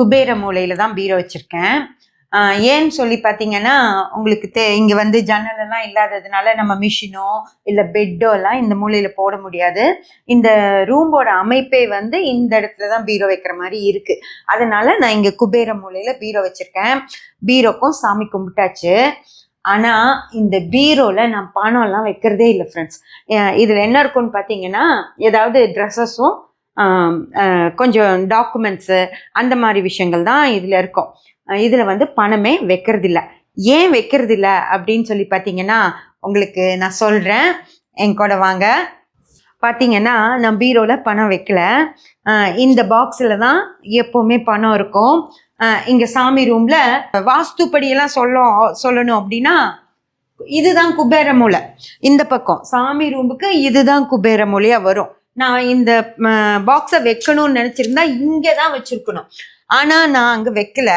குபேர மூலையில் தான் பீரோ வச்சுருக்கேன். ஏன்னு சொல்லி பார்த்தீங்கன்னா உங்களுக்கு தே இங்கே வந்து ஜன்னலெல்லாம் இல்லாததுனால நம்ம மிஷினோ இல்லை பெட்டோ எல்லாம் இந்த மூலையில் போட முடியாது. இந்த ரூமோட அமைப்பே வந்து இந்த இடத்துல தான் பீரோ வைக்கிற மாதிரி இருக்குது அதனால நான் இங்கே குபேர மூலையில் பீரோ வச்சுருக்கேன். பீரோக்கும் சாமி கும்பிட்டாச்சு. ஆனால் இந்த பீரோவில் நான் பணம்லாம் வைக்கிறதே இல்லை ஃப்ரெண்ட்ஸ் இதில் என்ன இருக்கும்னு பார்த்தீங்கன்னா ஏதாவது ட்ரெஸ்ஸஸும் கொஞ்சம் டாக்குமெண்ட்ஸு அந்த மாதிரி விஷயங்கள் தான் இதில் இருக்கும். இதில் வந்து பணமே வைக்கிறதில்ல. ஏன் வைக்கிறதில்ல அப்படின்னு சொல்லி பார்த்தீங்கன்னா உங்களுக்கு நான் சொல்கிறேன் என் கூட வாங்க. பார்த்தீங்கன்னா நான் பீரோவில் பணம் வைக்கல. இந்த பாக்ஸில் தான் எப்போவுமே பணம் இருக்கும். இங்கே சாமி ரூமில் வாஸ்துப்படியெல்லாம் சொல்ல சொல்லணும் அப்படின்னா இதுதான் குபேர மூலை இந்த பக்கம் சாமி ரூமுக்கு இதுதான் குபேர மூலையாக வரும். நான் இந்த பாக்ஸை வைக்கணும்னு நினச்சிருந்தா இங்கே தான் வச்சுருக்கணும். ஆனால் நான் அங்கே வைக்கல.